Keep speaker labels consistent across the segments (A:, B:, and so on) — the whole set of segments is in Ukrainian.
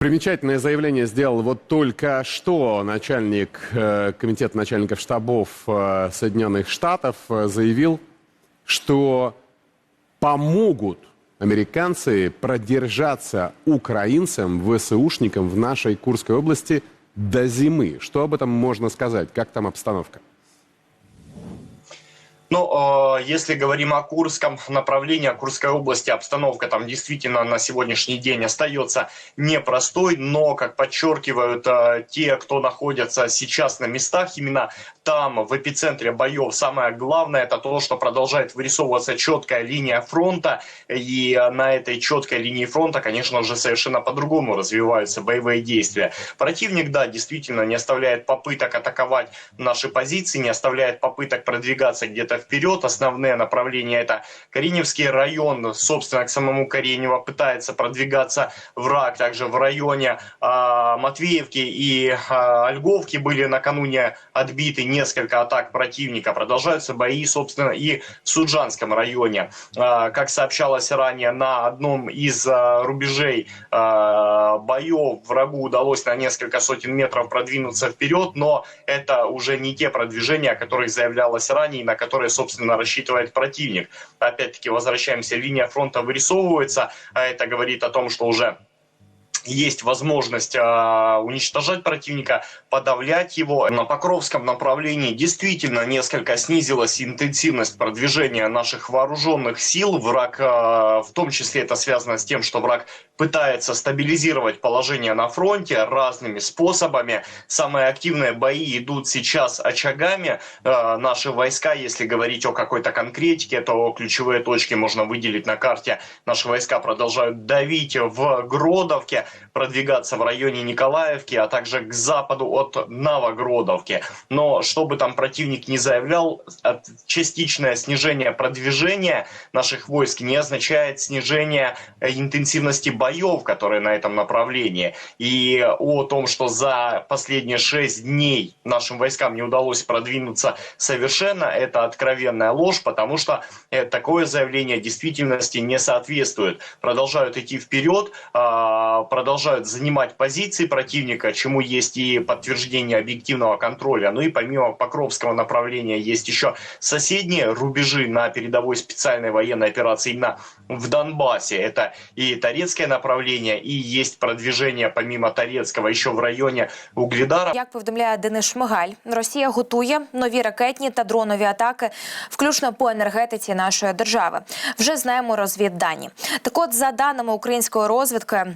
A: Примечательное заявление сделал вот только что начальник э, комитета начальников штабов э, Соединенных Штатов э, заявил, что помогут американцы продержаться украинцам, ВСУшникам в нашей Курской области до зимы. Что об этом можно сказать? Как там обстановка?
B: Ну, э, если говорим о Курском направлении, о Курской области, обстановка там действительно на сегодняшний день остается непростой, но, как подчеркивают э, те, кто находятся сейчас на местах, именно там, в эпицентре боев, самое главное, это то, что продолжает вырисовываться четкая линия фронта, и на этой четкой линии фронта, конечно же, совершенно по-другому развиваются боевые действия. Противник, да, действительно не оставляет попыток атаковать наши позиции, не оставляет попыток продвигаться где-то вперед. Основные направления это Кореневский район, собственно, к самому Коренево пытается продвигаться враг. Также в районе э, Матвеевки и э, Ольговки были накануне отбиты несколько атак противника. Продолжаются бои, собственно, и в Суджанском районе. Э, как сообщалось ранее, на одном из э, рубежей э, боев врагу удалось на несколько сотен метров продвинуться вперед, но это уже не те продвижения, о которых заявлялось ранее, на которые, собственно, рассчитывает противник. Опять-таки, возвращаемся, линия фронта вырисовывается, а это говорит о том, что уже есть возможность э, уничтожать противника, подавлять его. На Покровском направлении действительно несколько снизилась интенсивность продвижения наших вооруженных сил. Враг, э, в том числе это связано с тем, что враг пытается стабилизировать положение на фронте разными способами. Самые активные бои идут сейчас очагами. Э, наши войска, если говорить о какой-то конкретике, то ключевые точки можно выделить на карте. Наши войска продолжают давить в Гродовке, продвигаться в районе Николаевки, а также к западу от Новогродовки. Но что бы там противник не заявлял, частичное снижение продвижения наших войск не означает снижение интенсивности боев, которые на этом направлении. И о том, что за последние шесть дней нашим войскам не удалось продвинуться совершенно, это откровенная ложь, потому что э, такое заявление действительности не соответствует. Продолжают идти вперед, а, продолжают занимать позиции противника, чему есть и подтверждение объективного контроля. Ну и помимо Покровского направления есть еще соседние рубежи на передовой специальной военной операции именно в Донбассе. Это и Торецкое направление, и есть продвижение помимо Торецкого еще в районі Угледара.
C: Як повідомляє Денис Шмигаль, Росія готує нові ракетні та дронові атаки, включно по енергетиці нашої держави. Вже знаємо розвіддані. Так, от за даними української розвідки.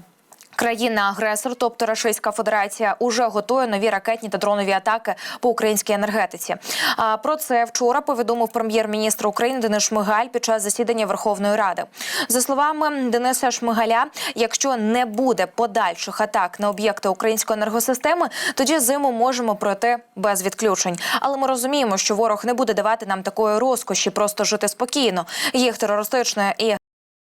C: Країна-агресор, тобто Російська Федерація, уже готує нові ракетні та дронові атаки по українській енергетиці. А про це вчора повідомив прем'єр-міністр України Денис Шмигаль під час засідання Верховної Ради. За словами Дениса Шмигаля, якщо не буде подальших атак на об'єкти української енергосистеми, тоді зиму можемо пройти без відключень. Але ми розуміємо, що ворог не буде давати нам такої розкоші, просто жити спокійно. Їх терористичне і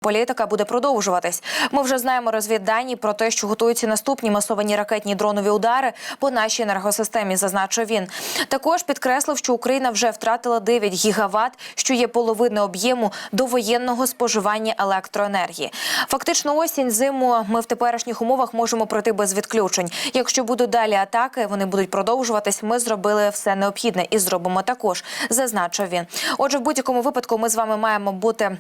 C: Політика буде продовжуватись. Ми вже знаємо розвіддані про те, що готуються наступні масовані ракетні дронові удари по нашій енергосистемі. Зазначив він. Також підкреслив, що Україна вже втратила 9 гігават, що є половиною об'єму довоєнного споживання електроенергії. Фактично, осінь зиму ми в теперішніх умовах можемо пройти без відключень. Якщо будуть далі атаки, вони будуть продовжуватись. Ми зробили все необхідне і зробимо також. Зазначив він. Отже, в будь-якому випадку ми з вами маємо бути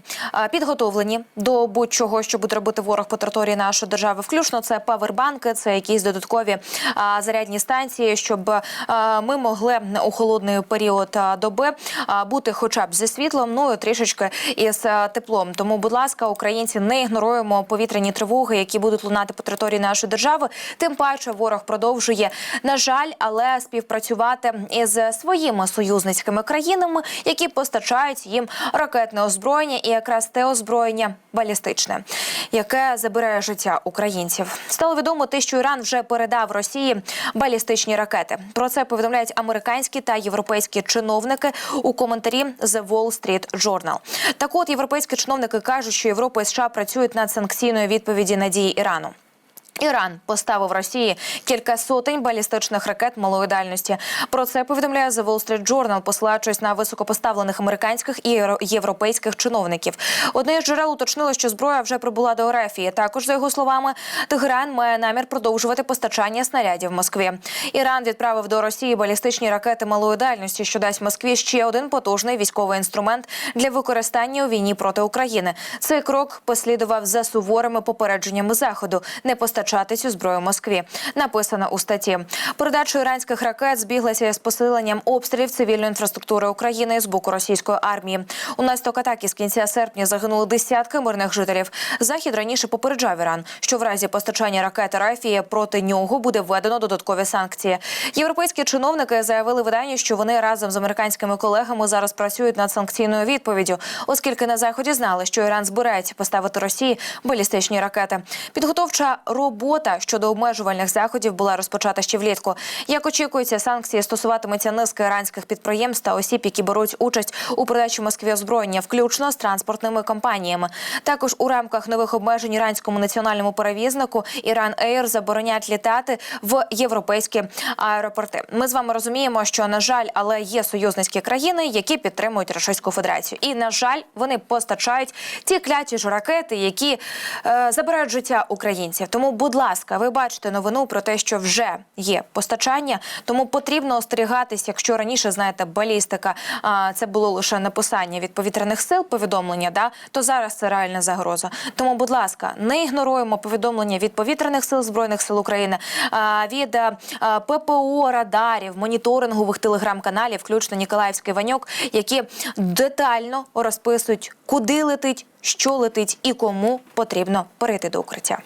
C: підготовлені до будь-чого, що буде робити ворог по території нашої держави. Включно це павербанки, це якісь додаткові а, зарядні станції, щоб а, ми могли у холодний період доби а, бути, хоча б зі світлом, ну і трішечки із теплом. Тому, будь ласка, українці, не ігноруємо повітряні тривоги, які будуть лунати по території нашої держави. Тим паче ворог продовжує на жаль, але співпрацювати із своїми союзницькими країнами, які постачають їм ракетне озброєння і якраз те озброєння балістичне, яке забирає життя українців. Стало відомо те, що Іран вже передав Росії балістичні ракети. Про це повідомляють американські та європейські чиновники у коментарі The Wall Street Journal. Так, от європейські чиновники кажуть, що Європа і США працюють над санкційною відповіді на дії Ірану. Іран поставив Росії кілька сотень балістичних ракет малої дальності. Про це повідомляє The Wall Street Journal, посилаючись на високопоставлених американських і європейських чиновників. Одне з джерел уточнило, що зброя вже прибула до РФ. І Також за його словами, Тегеран має намір продовжувати постачання снарядів Москві. Іран відправив до Росії балістичні ракети малої дальності, що дасть Москві ще один потужний військовий інструмент для використання у війні проти України. Цей крок послідував за суворими попередженнями заходу не постачати цю зброю Москві. Написано у статті. Передача іранських ракет збіглася з посиленням обстрілів цивільної інфраструктури України з боку російської армії. Унаслідок атаки з кінця серпня загинули десятки мирних жителів. Захід раніше попереджав Іран, що в разі постачання ракет Рафії проти нього буде введено додаткові санкції. Європейські чиновники заявили виданню, що вони разом з американськими колегами зараз працюють над санкційною відповіддю, оскільки на заході знали, що Іран збирається поставити Росії балістичні ракети. Підготовча робота щодо обмежувальних заходів була розпочата ще влітку. Як очікується, санкції стосуватиметься низки іранських підприємств та осіб, які беруть участь у продачі Москві озброєння, включно з транспортними компаніями. Також у рамках нових обмежень іранському національному перевізнику Іран Ейр заборонять літати в європейські аеропорти. Ми з вами розуміємо, що на жаль, але є союзницькі країни, які підтримують Російську Федерацію, і на жаль, вони постачають ті кляті ж ракети, які е, забирають життя українців. Тому, будь ласка, ви бачите новину про те, що вже є постачання. Тому потрібно остерігатись, якщо раніше знаєте, балістика а, це було лише написання від повітряних сил, повідомлення, да то зараз це реальна загроза. Тому, будь ласка, не ігноруємо повідомлення від повітряних сил збройних сил України, від ППО радарів, моніторингових телеграм-каналів, включно Ніколаївський Ваньок, які детально розписують, куди летить, що летить і кому потрібно перейти до укриття.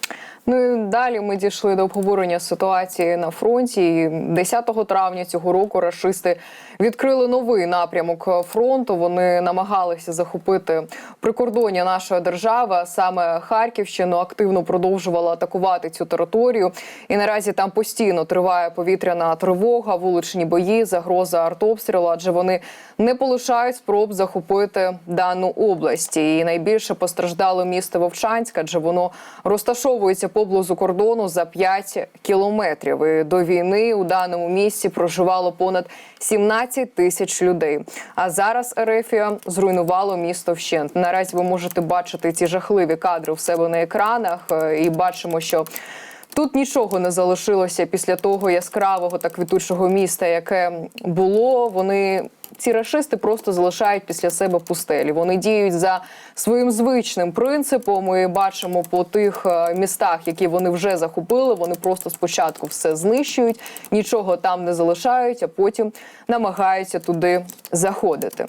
D: Ну і далі ми дійшли до обговорення ситуації на фронті. І 10 травня цього року рашисти відкрили новий напрямок фронту. Вони намагалися захопити прикордоння нашої держави. а Саме Харківщину активно продовжувала атакувати цю територію. І наразі там постійно триває повітряна тривога, вуличні бої, загроза артобстрілу, адже вони не полишають спроб захопити дану область. І найбільше постраждало місто Вовчанськ, адже воно розташовується поблизу кордону за 5 кілометрів. І до війни у даному місці проживало понад 17 тисяч людей. А зараз Ерефія зруйнувало місто вщент. Наразі ви можете бачити ці жахливі кадри в себе на екранах, е, і бачимо, що. Тут нічого не залишилося після того яскравого та квітучого міста, яке було. Вони ці рашисти просто залишають після себе пустелі. Вони діють за своїм звичним принципом. Ми бачимо по тих е, містах, які вони вже захопили. Вони просто спочатку все знищують, нічого там не залишають, а потім намагаються туди заходити.